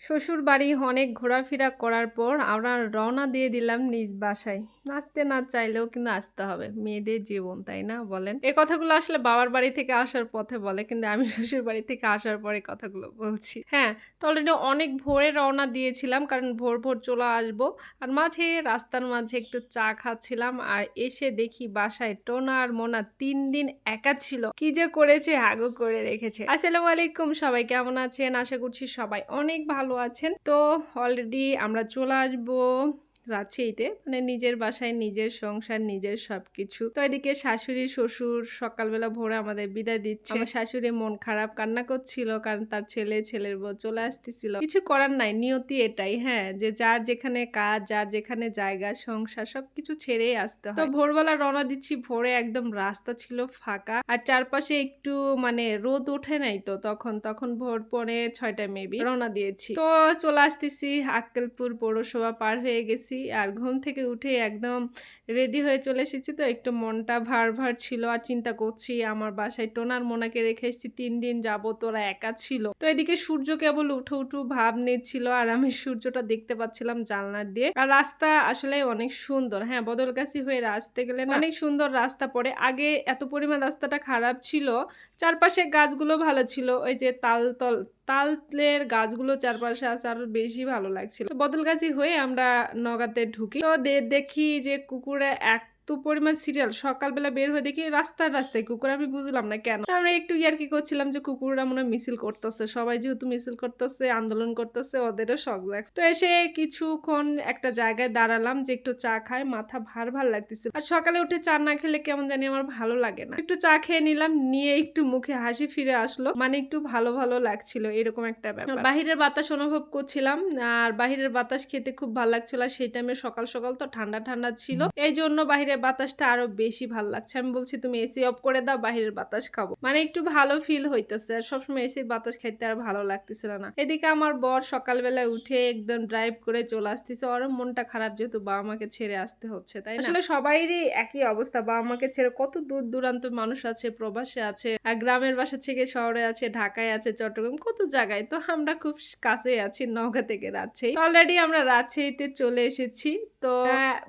শ্বশুর বাড়ি অনেক ঘোরাফেরা করার পর আমরা রওনা দিয়ে দিলাম নিজ বাসায়। আসতে না চাইলেও কিন্তু আসতে হবে। মেয়েদের জীবন, তাই না? বলেন। এই কথাগুলো আসলে বাবার বাড়ি থেকে আসার পথে বলে, কিন্তু আমি শ্বশুর বাড়ি থেকে আসার পরে কথাগুলো বলছি। হ্যাঁ তো অলরেডি অনেক ভোরে রওনা দিয়েছিলাম, কারণ ভোর ভোর চলে আসব। আর মাঝে, রাস্তার মাঝে একটু চা খাচ্ছিলাম, আর এসে দেখি বাসায় টোনা আর মোনা তিন দিন একা ছিল। কি যে করেছে, হাগো করে রেখেছে। আসসালামু আলাইকুম সবাই, কেমন আছেন? আশা করছি সবাই অনেক ভালো আছেন? তো অলরেডি আমরা চলে আসব রাজশাহীতে মানে নিজের বাসায়, নিজের সংসার, নিজের সবকিছু। তো এদিকে শাশুড়ি, শ্বশুর সকালবেলা ভোরে আমাদের বিদায় দিচ্ছে। আমার শাশুড়ি মন খারাপ, কান্না করছিল কারণ তার ছেলে, ছেলের বউ চলে আসতেছিল। কিছু করার নাই, নিয়তি এটাই হ্যাঁ যে যার যেখানে কাজ, যার যেখানে জায়গা, সংসার, সবকিছু ছেড়েই আসতে হয়। তো ভোরবেলা রওনা দিচ্ছি, ভোরে একদম রাস্তা ছিল ফাঁকা। আর চারপাশে একটু মানে রোদ ওঠে নাই তো তখন তখন ভোর পৌনে ছয়টা মেবি রওনা দিয়েছি। তো চলে আসতেছি, আক্কেলপুর পৌরসভা পার হয়ে গেছি। আর ঘুম থেকে উঠে একদম রেডি হয়ে চলে এসেছি তো। একটু মনটা ভার ভার ছিল আর চিন্তা করছি আমার বাসায় টোনার মোনাকে রেখে এসেছি, তিন দিন যাব তোরা একা ছিল। তো এদিকে সূর্য কেবল উঠো উঠু ভাব নিচ্ছিল আর আমি সূর্যটা দেখতে পাচ্ছিলাম জানলার দিয়ে। আর রাস্তা আসলে অনেক সুন্দর হ্যাঁ বদলগাছি হয়ে আসতে গেলে অনেক সুন্দর রাস্তা পড়ে। আগে এত পরিমাণ রাস্তাটা খারাপ ছিল চারপাশে গাছগুলো ভালো ছিল, ওই যে তাল তল তালের গাছগুলো চারপাশে আছে, আরও বেশি ভালো লাগছিল। তো বদলগাছি হয়ে আমরা নগাতে ঢুকি। তো দেখি যে কুকুরে এক এত পরিমাণ সিরিয়াল সকালবেলা বের হয়ে দেখি রাস্তায় রাস্তায় কুকুর আমি বুঝলাম না কেন। আমরা একটু ইয়ার কি করছিলাম যে কুকুররা মনে হয় মিছিল করতেছে সবাই যেহেতু মিছিল করতেছে আন্দোলন করতেছে ওদেরও শখ লাগছে। তো এসে কিছুক্ষণ একটা জায়গায় দাঁড়ালাম যে একটু চা খায় মাথা ভার ভার লাগতেছে। আর সকালে উঠে চা না খেলে কেমন জানি আমার ভালো লাগে না। একটু চা খেয়ে নিলাম নিয়ে একটু মুখে হাসি ফিরে আসলো মানে একটু ভালো ভালো লাগছিল এরকম একটা ব্যাপার। বাহিরের বাতাস অনুভব করছিলাম আর বাহিরের বাতাস খেতে খুব ভালো লাগছিল আর সেই টাইমে সকাল সকাল তো ঠান্ডা ঠান্ডা ছিল। এই জন্য বাহিরের বাতাসটা আরও বেশি ভালো লাগছে। আমি বলছি তুমি এসি অফ করে দাও বাহিরের বাতাস খাব। মানে একটু ভালো ফিল হইতেছে। আর সবসময় এসির বাতাস খাইতে আর ভালো লাগতেছিল না। এদিকে আমার বর সকালবেলা উঠে একদম ড্রাইভ করে চলে আসতেছে। ওর মনটা খারাপ যেহেতু বাবা মাকে ছেড়ে আসতে হচ্ছে তাই আসলে সবাইরই একই অবস্থা। বাবা মাকে ছেড়ে কত দূর দূরান্ত মানুষ আছে প্রবাসে আছে আর গ্রামের বাসা থেকে শহরে আছে ঢাকায় আছে চট্টগ্রাম কত জায়গায়? তো আমরা খুব কাছে আছি নওগাঁ থেকে রাজশাহী। অলরেডি আমরা রাজশাহীতে চলে এসেছি। তো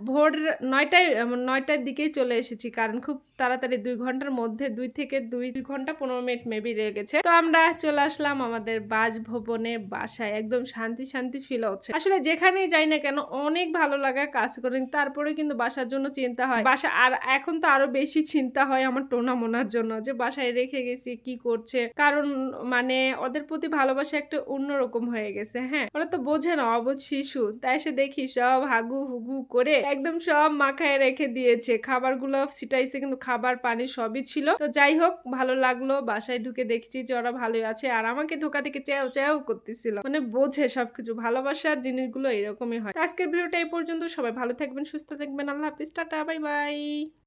ভোর নয়টায় আহ, নয়টার দিকেই চলে এসেছি কারণ খুব তাড়াতাড়ি দুই ঘণ্টার মধ্যে দুই থেকে দুই ঘণ্টা পনেরো মিনিট মেবি রয়ে গেছে। তো আমরা চলে আসলাম আমাদের বাসভবনে বাসায়। একদম শান্তি শান্তি ফিল হচ্ছে। আসলে যেখানেই যাই না কেন অনেক ভালো লাগা কাজ করেন তারপরে কিন্তু বাসার জন্য চিন্তা হয়। বাসা আর এখন তো আরও বেশি চিন্তা হয় আমার টোনা মোনার জন্য যে বাসায় রেখে গেছি, কি করছে? কারণ মানে ওদের প্রতি ভালোবাসা একটা অন্যরকম হয়ে গেছে হ্যাঁ? ওরা তো বোঝে না অবুঝ শিশু। তাই এসে দেখি সব হাগু হুগু করে একদম সব মাখায় রেখে দিয়েছে। খাবারগুলো ছিটাইছে কিন্তু খাবার, পানি সবই ছিল। তো যাই হোক, ভালো লাগল। বাসায় ঢুকে দেখছি যে ওরা ভালোই আছে। আর আমাকে ঢোকা থেকে চেয়াও চেয়াও করতেছিল। মানে বোঝে সবকিছু। ভালোবাসার জিনিসগুলো এরকমই হয়। আজকের ভিডিওটা এই পর্যন্ত। সবাই ভালো থাকবেন, সুস্থ থাকবেন। আল্লাহ হাফিজ। Tata, bye bye.